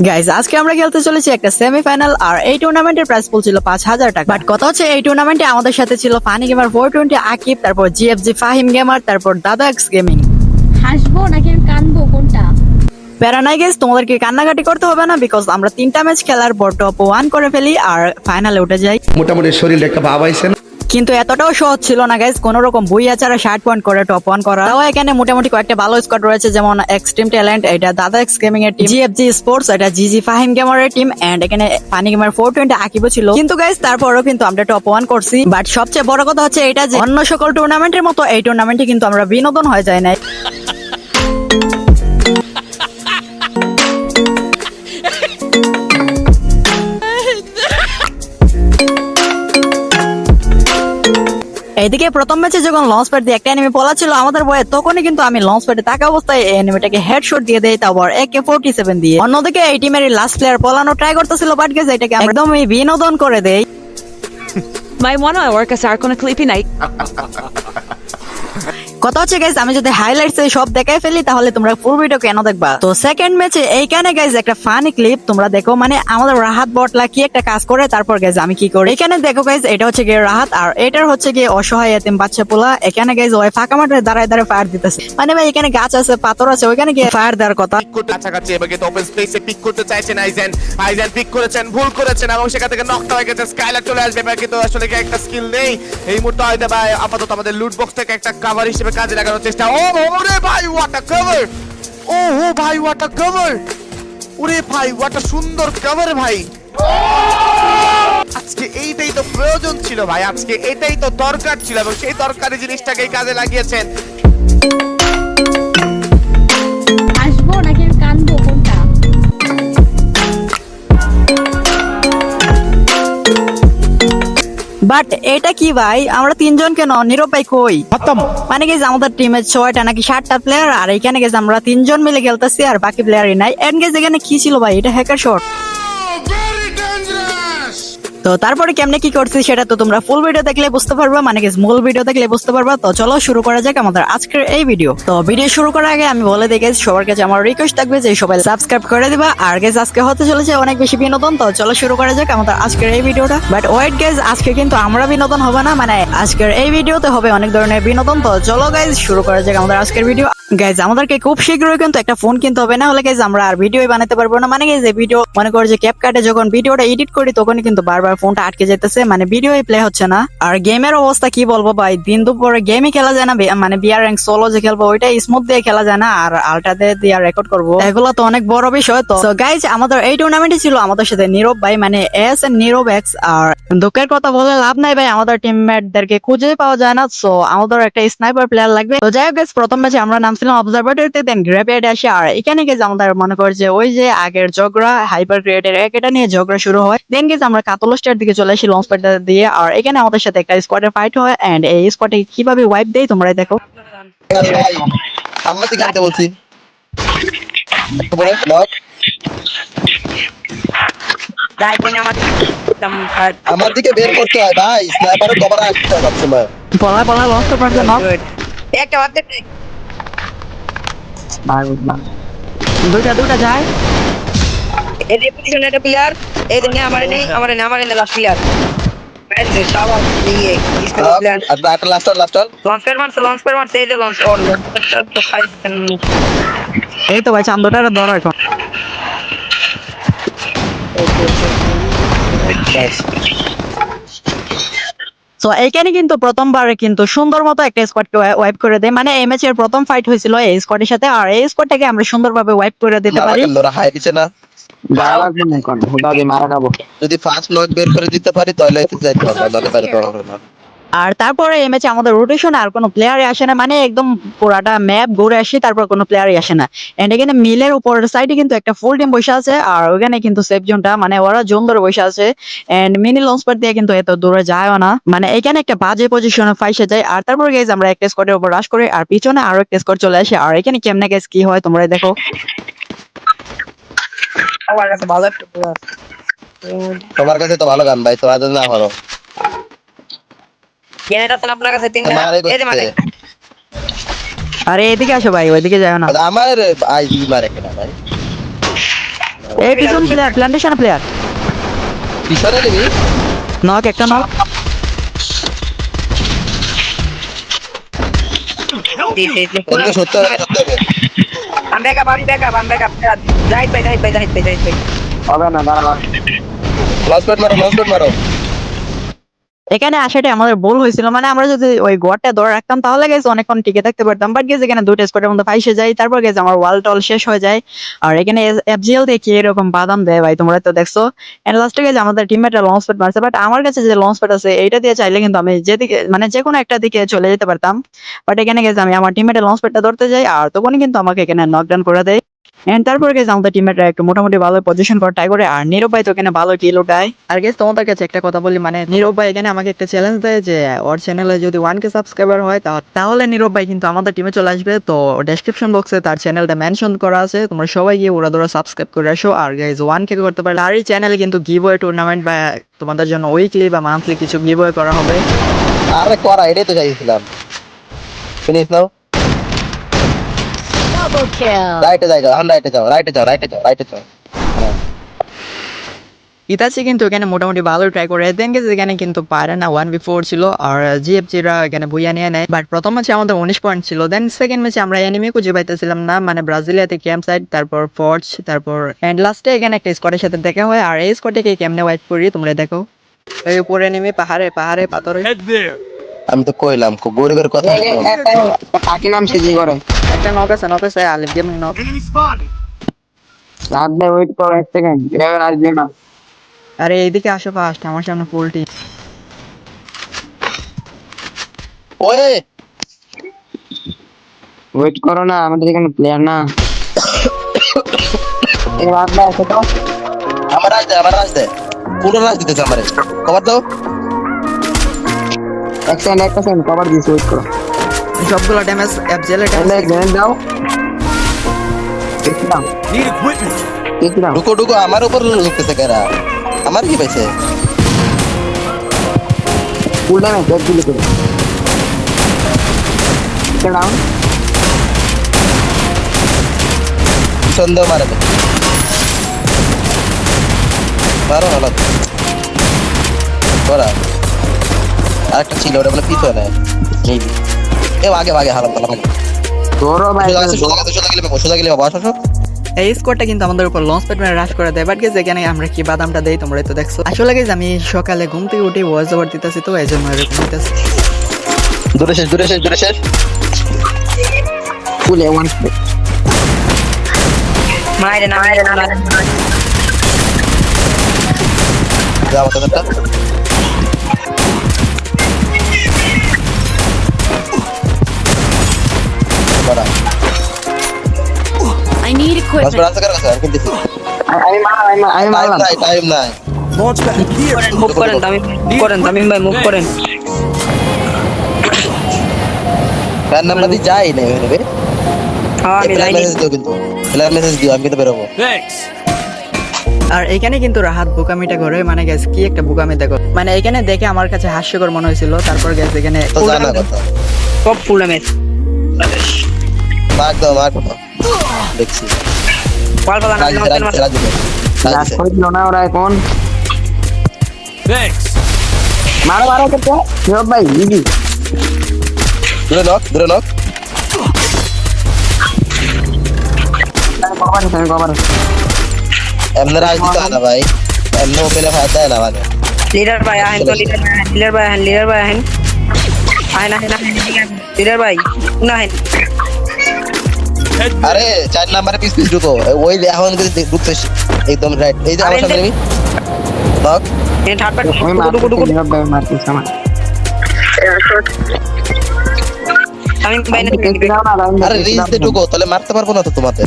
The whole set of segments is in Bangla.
গাইজ আজকে আমরা খেলতে চলেছি একটা সেমিফাইনাল আর এই টুর্নামেন্টের প্রাইস পুল ছিল পাঁচ হাজার টাকা। বাট কথা হচ্ছে এই টুর্নামেন্টে আমাদের সাথে ছিল funny gamer four twenty Akib তারপর জিএফজি ফাহিম গেমার তারপর দাদা এক্স গেমিং হাসবো নাকি আমি কানবো কোনটা? প্যারা নাই গেস তোমাদেরকে কান্নাকাটি করতে হবে না বিকজ আমরা তিনটা ম্যাচ খেলার পর টপ ওয়ান করে ফেলি আর ফাইনালে উঠে যাই। মোটামুটি শরীরে একটা ভাব আইছে না? কিন্তু এতটাও সহজ ছিল না গাইজ কোন রকম বইয়া ছাড়া ষাট পয়েন্ট করে টপ ওয়ান করা। তাও এখানে মোটামুটি কয়েকটা ভালো স্কোয়াড রয়েছে, যেমন এক্সট্রিম ট্যালেন্ট এটা দাদা এক্স গেমিং এর টিম জিএফজি স্পোর্টস এটা জিজি ফাহিম গেমারের টিম এন্ড এখানে পানি গেমার ফোর টোয়েন্টি আকিবও ছিল। কিন্তু গাইজ তারপরও কিন্তু আমরা টপ ওয়ান করছি। বাট সবচেয়ে বড় কথা হচ্ছে এটা যে, অন্য সকল টুর্নামেন্টের মতো এই টুর্নামেন্টে কিন্তু আমরা বিনোদন হয়ে যায় নাই। এইদিকে প্রথম ম্যাচে যখন লঞ্চ প্যাড দিয়ে একটা এনিমি পলা ছিল আমাদের বয়ে তখনই কিন্তু আমি লঞ্চ প্যাডে থাকা অবস্থায় এই এনিমিটাকে হেডশট দিয়ে দেয় তারপর একে ফোরটি সেভেন দিয়ে অন্যদিকে এই টিমের লাস্ট প্লেয়ার পলানো ট্রাই করতেছিল বাট গেছে এটাকে একদমই বিনোদন করে দেয় মাই mwana work as আর কোনো clippy night. কথা হচ্ছে গাইজ আমি যদি হাইলাইটস এই সব দেখাই ফেলি, তাহলে তোমরা ফুল ভিডিও কেন দেখবা? তো সেকেন্ড ম্যাচে এইখানে গাইজ একটা ফানি ক্লিপ তোমরা দেখো মানে আমাদের রাহাত বটলা কি একটা কাজ করে, তারপর গাইজ আমি কি করি? এখানে দেখো গাইজ এটা হচ্ছে গিয়ে রাহাত, আর এটার হচ্ছে গিয়ে অসহায় এতিম বাচ্চা পোলা। এখানে গাইজ ওই ফাঁকা মাঠে দাঁড়ায় দাঁড়ায় ফায়ার দিতেছে। মানে ভাই, এখানে গাছ আছে, পাথর আছে, ওইখানে গিয়ে ফায়ার দেওয়ার কথা। কাছাকাছি, এবার কিন্তু ওপেন স্পেসে পিক করতে চাইছেন আইজেন আইজেন পিক করেছেন, ভুল করেছেন, এবং সেখান থেকে নকটা হয়ে গেছে স্কাইলার চলে আসবে। এবার কিন্তু আসলে একটা স্কিল নেই। এই মুহূর্তে হয়তো ভাই, আপাতত আমাদের লুট বক্স থেকে একটা কভার হিসেবে কাজে লাগানোর চেষ্টা। ও ওরে ভাই ওয়াটা কভার ও ও ভাই ওয়াটা কভার ওরে ভাই ওয়াটা সুন্দর কভার ভাই! আজকে এইটাই তো প্রয়োজন ছিল ভাই, আজকে এটাই তো দরকার ছিল এবং সেই দরকারি জিনিসটাকেই কাজে লাগিয়েছেন। বাট এটা কি ভাই? আমরা তিনজন কেন নিরপাই কই মানে গেছে আমাদের টিমের ছয়টা নাকি সাতটা প্লেয়ার আর এখানে গেছে আমরা তিনজন মিলে খেলতেছি আর বাকি প্লেয়ারই নাই। এন্ড গেছে এখানে কি ছিল ভাই? এটা হ্যাকার শট তো তারপরে কেমনে কি করছি সেটা তো তোমরা ফুল ভিডিও দেখলে বুঝতে পারবা মানে গেছে মূল ভিডিও দেখলে বুঝতে পারবা। তো চলো শুরু করা যাক আমাদের আজকের এই ভিডিও তো ভিডিও শুরু করার আগে আমি বলে দেখে সবার কাছে আমার রিকোয়েস্ট থাকবে যে সবাই সাবস্ক্রাইব করে দিবা। আর গেছে আজকে হতে চলেছে অনেক বেশি বিনোদন, তো চলো শুরু করা যাক আমাদের আজকের এই ভিডিওটা বাট ওয়েট গাইজ আজকে কিন্তু আমরা বিনোদন হবে না মানে আজকের এই ভিডিওতে হবে অনেক ধরনের বিনোদন। তো চলো গাইজ শুরু করা যাক আমাদের আজকের ভিডিও গাইজ আমাদেরকে খুব শীঘ্রই কিন্তু একটা ফোন কিনতে হবে, না হলে গাইজ আমরা আর ভিডিও বানাতে পারব না। মানে গাইজ ভিডিও মনে করো যে ক্যাপ কাটে যখন ভিডিওটা এডিট করি, তখনই কিন্তু বারবার ফোনটা আটকে যেতেছে মানে ভিডিও প্লে হচ্ছে না। আর গেমের অবস্থা কি বলব ভাই? দিন দুপুরে গেমই খেলা যায় না মানে বিয়ার র্যাঙ্ক সোলো যে খেলব ওইটা স্মুথ দিয়ে খেলা যায় না, আর আলটা দিয়ে রেকর্ড করব। এগুলো তো অনেক বড় বিষয় তো। গাইজ আমাদের এই টুর্নামেন্টে ছিল আমাদের সাথে নীরব ভাই মানে এস এন্ড নীরব এক্স আর দুঃখের কথা বলে লাভ নাই ভাই, আমাদের টিমমেটদেরকে খুঁজে পাওয়া যায় না। সো আমাদের একটা স্নাইপার প্লেয়ার লাগবে। তো যাই হোক প্রথম ম্যাচে আমরা নামছিলাম অবজারভেটরিতে দেন গ্রেভিয়ার্ড আসে, আর এখানে গেছে আমাদের মনে কর যে ওই যে আগের ঝগড়া হাইপার ক্রিয়েটের এক এটা নিয়ে ঝগড়া শুরু হয়। দেন গেছে আমরা কাতলস্টার দিকে চলে আসি লঞ্চ প্যাডটা দিয়ে। আর এখানে আমাদের সাথে একটা স্কোয়াডের ফাইট হয় এন্ড এই স্কোয়াডে কীভাবে ওয়াইপ দেয় তোমরাই দেখো। আমার আনতে বলছি। তারপরে লক আমার দিকে বের করতে হয় ভাই স্নাইপারের কভার আসতে হয় সবসময়। পলা পলা লঞ্চ প্যাড নক দুইটা দুইটা যায়। এদের পিছনে একটা প্লেয়ার এই দিনে আমার নেই আমার নেই আমার নেই লাস্ট প্লেয়ার এই তো এই ভাই চান্দোটা ধরো এখন। তো এইখানে কিন্তু প্রথমবারে কিন্তু সুন্দর মতো একটা স্কোয়াডকে ওয়াইপ করে দেয়। মানে এই ম্যাচের প্রথম ফাইট হয়েছিল এই স্কোয়াডের সাথে। আর এই স্কোয়াডটাকে আমরা সুন্দরভাবে ওয়াইপ করে দিতে পারি। হাই দিছে না। যদি ফার্স্ট বের করে দিতে পারি তাহলে এতে যাইতে তো না। আর তারপরে এই ম্যাচে আমাদের রোটেশন আর কোনো প্লেয়ারই আসে না মানে একদম পুরাটা ম্যাপ ঘুরে আসি তারপর কোনো প্লেয়ারই আসে না। এন্ড এখানে মিলের উপর সাইডে কিন্তু একটা ফুল টিম বসে আছে আর ওখানে কিন্তু সেফ জোনটা মানে ওরা জোন ধরে বসে আছে। এন্ড মিনি লঞ্চ দিয়ে কিন্তু এত দূরে যায়ও না। মানে এখানে একটা বাজে পজিশনে ফাইসে যায় আর তারপর গেছে আমরা একটা স্কোয়াডের উপর রাশ করি আর পিছনে আরও একটা স্কোয়াড চলে আসে। আর এখানে কেমনে গেছে কি হয় তোমরা দেখো। আমার কাছে ভালো একটা প্লেয়ার তোমার কাছে তো ভালো গান ভাই তো আজ না ভালো। জেনারেটর তো আপনার কাছে মারে আরে এদিকে আসো ভাই ওইদিকে যাও না। আমার আইজি মারে কেনা ভাই? এই পিছন প্লেয়ার প্ল্যান্টেশন প্লেয়ার পিছনে নিবি? নক একটা নক। সত্য সত্য হবে আমি ব্যাকআপ আমি ব্যাকআপ আমি ব্যাকআপ জাহিদ ভাই জাহিদ ভাই জাহিদ ভাই জাহিদ ভাই লস পেট মারো লস পেট মারো এখানে আসাটাই আমাদের ভুল হয়েছিল। মানে আমরা যদি ওই গোয়ারটা ধরে রাখতাম, তাহলে গেছে অনেকক্ষণ টিকে থাকতে পারতাম। বাট গেছে এখানে দুটো স্পটের মধ্যে ফাইসে যায় তারপর গেছে আমার ওয়াল টল শেষ হয়ে যায়। আর এখানে এফজিএল থেকে এরকম বাদাম দেয় ভাই, তোমরা তো দেখছ। এন্ড লাস্টে গেছে আমাদের টিমমেটরা লঞ্চ প্যাড মারছে। বাট আমার কাছে যে লঞ্চ প্যাড আছে, এইটা দিয়ে চাইলে কিন্তু আমি যেদিকে মানে যে কোনো একটা দিকে চলে যেতে পারতাম। বাট এখানে গেছে আমি আমার টিমমেটের লঞ্চ প্যাডটা ধরতে যাই, আর তখনই কিন্তু আমাকে এখানে নকডাউন করে দেয়। এন্ড গেছে আমাদের একটু মোটামুটি ভালো পজিশন করে ট্রাই করে। আর নীরব ভাই তো এখানে ভালো আর গেছে তোমাদের কাছে একটা কথা বলি মানে এখানে আমাকে একটা চ্যালেঞ্জ দেয় যে, ওর চ্যানেলে যদি ওয়ান কে সাবস্ক্রাইবার হয় তাহলে নীরব ভাই কিন্তু আমাদের টিমে চলে আসবে। তো ডেসক্রিপশন বক্সে তার চ্যানেলটা মেনশন করা আছে। তোমরা সবাই গিয়ে ওরা ধরো সাবস্ক্রাইব করে আসো। আর গাইজ ওয়ান কে করতে পারলে আর এই চ্যানেলে কিন্তু গিভওয়ে টুর্নামেন্ট বা তোমাদের জন্য উইকলি বা মান্থলি কিছু গিভওয়ে করা হবে। আরে করা, এটাই তো চাইছিলাম। ফিনিশ নাও রাইটে যাই যাও রাইটে যাও রাইটে যাও রাইটে যাও রাইটে যাও। ইতাচি কিন্তু এখানে মোটামুটি ভালো ট্রাই করে। দেন গেছে এখানে কিন্তু পারে না ওয়ান বি ফোর ছিল আর জিএফজিরা এখানে বইয়া নিয়ে নেয়। বাট প্রথম ম্যাচে আমাদের উনিশ পয়েন্ট ছিল। দেন সেকেন্ড ম্যাচে আমরা এনিমি খুঁজে পাইতেছিলাম না মানে ব্রাজিলিয়াতে ক্যাম্প সাইড তারপর ফর্জ তারপর এন্ড লাস্টে এখানে একটা স্কোয়াডের সাথে দেখা হয়। আর এই স্কোয়াডটাকে কেমনে ওয়াইট করি তোমরা দেখো। এই উপরে নেমে পাহাড়ে পাহাড়ে পাথরে। আমি তো কইলাম খুব গরিবের কথা কাকি নাম সিজি করে। একটা নক আছে নক আছে আলিফ গেমিং নক রাত ভাই ওয়েট করো এক সেকেন্ড এবার আসবে না। আরে এইদিকে আসো ফার্স্ট আমার সামনে ফুল টিম ওয়ে ওয়েট করো না আমাদের এখানে প্লেয়ার না। এই রাত ভাই আছে তো। আমার রাজ দে আমার রাজ দে। পুরো রাজ দিতেছে আমারে। কবার দাও। এক সেকেন্ড এক সেকেন্ড কভার দিছি ওয়েট করো সবগুলো ড্যামেজ এফজেলের তাহলে গ্রেনেড দাও দেখলাম দেখলাম ঢুকো ঢুকো আমার উপর ঢুকতেছে কেরা আমার কি পাইছে ফুল ড্যামেজ এক দিলে করে ডাউন সন্দেহ মারে দে মারো ভালো আরেকটা ছিল ওটা বলে পিছনে এই এ আগে আগে হারাম তালা ভাগে তোরও ভাই সোজা গেছে সোজা গেলে সোজা গেলে পাবো আসো এই স্কোয়াডটা কিন্তু আমাদের উপর লঞ্চ প্যাড মেরে রাশ করে দেয় বাট গেছে এখানে আমরা কি বাদামটা দেই তোমরা তো দেখছ। আসলে গেছে আমি সকালে ঘুম থেকে উঠে ওয়াজ ওভার দিতেছি তো এই জন্য এরকম হইতেছে। দূরে শেষ দূরে শেষ দূরে শেষ। ফুলে ওয়ান মাইরে না মাইরে না যা আমাদের করা। I need equipment. কার কাছে আর কিনতেছি আমি মারলাম আমি মারলাম, আমি টাইম মারলাম নাই টাইম নাই মুভ করেন তামিম মুভ করেন তামিম ভাই মুভ করেন ফ্যান নাম্বার দিয়ে যাই না এখানে হ্যাঁ আমি মেসেজ দিও কিন্তু প্লেয়ার মেসেজ দিও আমি কিন্তু বেরোবো আর এখানে কিন্তু রাহাত বোকামিটা করে মানে গেছে কি একটা বোকামি দেখো। মানে এখানে দেখে আমার কাছে হাস্যকর মনে হয়েছিল তারপর গেছে এখানে তো জানা কথা। সব ফুল মার দাও মার দেখছি। পাল পালা না লাস্ট করে দিল না ওরা এখন। মারো মারো করতে নিরব ভাই ইজি। দূরে নক দূরে নক। কভার আছে কভার আছে। এমনি রাজ দিতে হয় না ভাই। এমনি ওপেনে ফায়দা দেয় না মানে। লিডার ভাই আহেন তো লিডার লিডার ভাই আহেন লিডার ভাই আহেন। আহেন আহেন আহেন লিডার ভাই না আহেন। আরে চার নাম্বারে পিস পিস ঢুকো ওই এখন যদি ঢুকতে একদম রাইট এই যে আমার সামনে নিবি নক এই আমার। আমি বাইরে আরে রিজ দিয়ে ঢুকো তাহলে মারতে পারব না তো তোমাদের।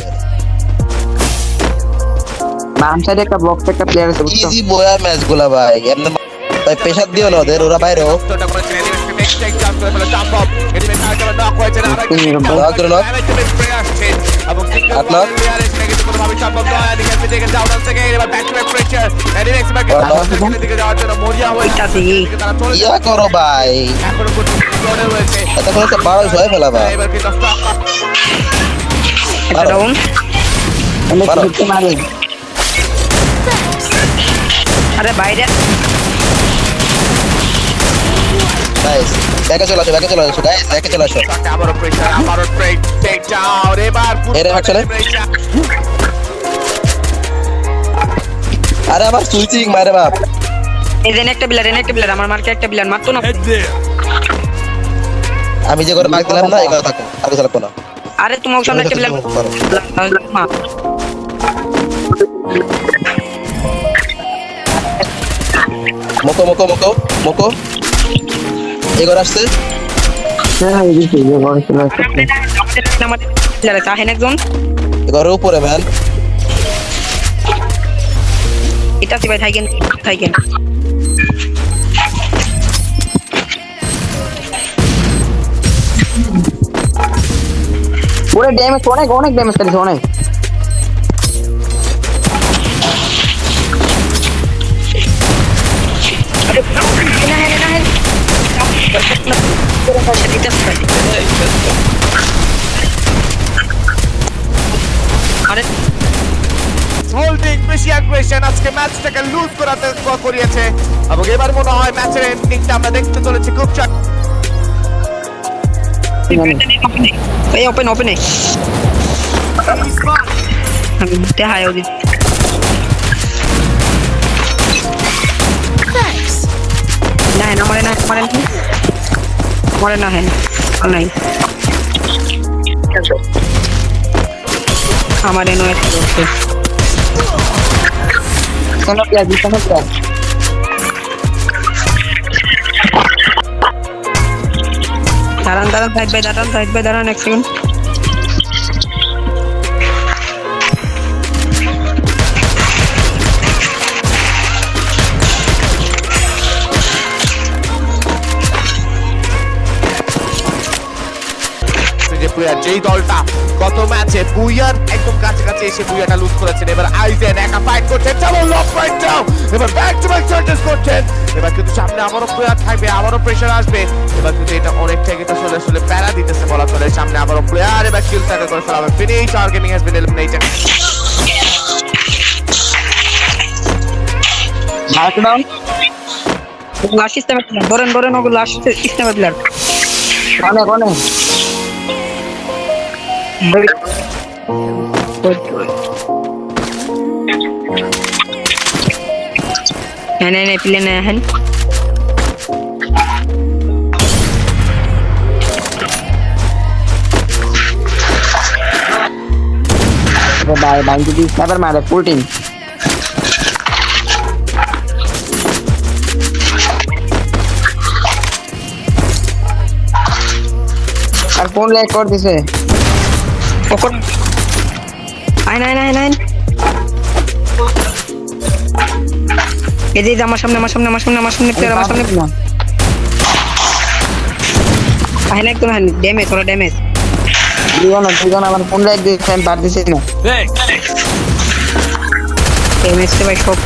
বাম সাইডে একটা বক্স একটা প্লেয়ার আছে বুঝছ? ইজি বয়া ম্যাচগুলা ভাই এমনি তাই প্রেশার দিও না ওদের ওরা বাইরেও জাম্প করে ফেলে জাম্প আপ নক হয়েছে আরেকটা নক এবং হয়েছে। মারে আরে বাইরে নাইস ব্যাকে চলে আসো ব্যাকে চলে আসো গাইস ব্যাকে চলে আসো। আবারও প্রেসার আবারও ব্রেক টেক ডাউন এবার এরে হাট চলে। আরে আমার সুইচিং মারে বাপ। এই দেন একটা প্লেয়ার এনে একটা প্লেয়ার আমার মার্কে একটা প্লেয়ার মারতো না। আমি যে করে মার্ক দিলাম না এগুলো থাকো আগে চালাবো না আরে তোমার সামনে একটা প্লেয়ার মোকো মোকো মোকো মোকো। এগোর আসছে। আমাদের প্লেয়ার আছে। একজন। এগোর উপরে ম্যান এটা আছে ভাই থাইকেন থাইকেন। ওরে ড্যামেজ অনেক অনেক ড্যামেজ করেছে অনেক। বেশি অ্যাগ্রেশন আজকে ম্যাচটাকে লুজ করাতে করিয়েছে। এবং এবার মনে হয় ম্যাচের এন্ডিংটা আমরা দেখতে চলেছি। খুব চাক এই ওপেন ওপেন আমি দেখাই ওদিন না না না। আমারে না হেন আর নাই। আমারে নয় কোনো প্লেয়ার কোনো প্লেয়ার দাঁড়ান দাঁড়ান সাইড বাই দাঁড়ান সাইড বাই দাঁড়ান এক সেকেন্ড যেই দলটা গত ম্যাচে বুইয়ার একদম কাছাকাছি এসে বুইয়াটা লুজ করেছেন। এবার আইজেন একা ফাইট করছেন, চলো লক ফাইট দাও এবার ব্যাক টু ব্যাক চার্জেস করছেন। এবার কিন্তু সামনে আবারও প্লেয়ার থাকবে, আবারও প্রেশার আসবে। এবার কিন্তু এটা অনেকটা কিন্তু আসলে আসলে প্যারা দিতেছে বলা চলে। সামনে আবারও প্লেয়ার এবার কিল টাকা করে ফেলা হবে। Finish R gaming has been eliminated markdown last সিস্টেমে ধরেন ধরেন ওগুলো লাস্ট সিস্টেমে প্লেয়ার অনেক অনেক। হ্যাঁ হ্যাঁ হ্যাঁ প্লেন হ্যাঁ বাই বাই যদি স্ন্যাপার মারে ফুল টিম আর ফোন ল্যাগ করতেছে কখন আইন আইন আইন এই যে এই যে আমার সামনে আমার সামনে আমার সামনে আমার সামনে প্লেয়ার আমার সামনে। আইন একদম হ্যাঁ ড্যামেজ ওরা ড্যামেজ দুজন দুজন আমার ফোন ল্যাগ দিচ্ছে আমি পারতেছি না। ড্যামেজ তো ভাই সব।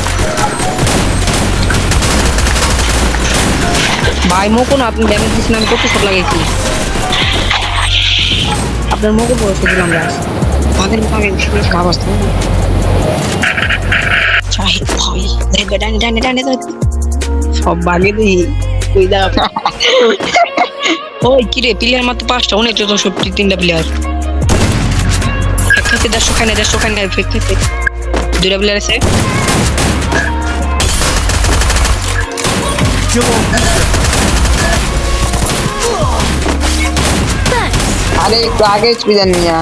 ভাই মুখো না আপনি ড্যামেজ আমি কত সব লাগাইছি আপনার মুখে বসে দিলাম গাছ আমাদের মুখে খারাপ অবস্থা চাহিদ ভাই দেখবে ডানে ডানে ডানে ডানে। সব বাগে দিই তুই দা? ওই কিরে প্লেয়ার মাত্র পাঁচটা অনেক তো সত্যি তিনটা প্লেয়ার। এক খাতে দেড়শো খানে দেড়শো খানে এক খাতে। প্লেয়ার আছে। আরে একটু আগে স্পিজার নিয়ে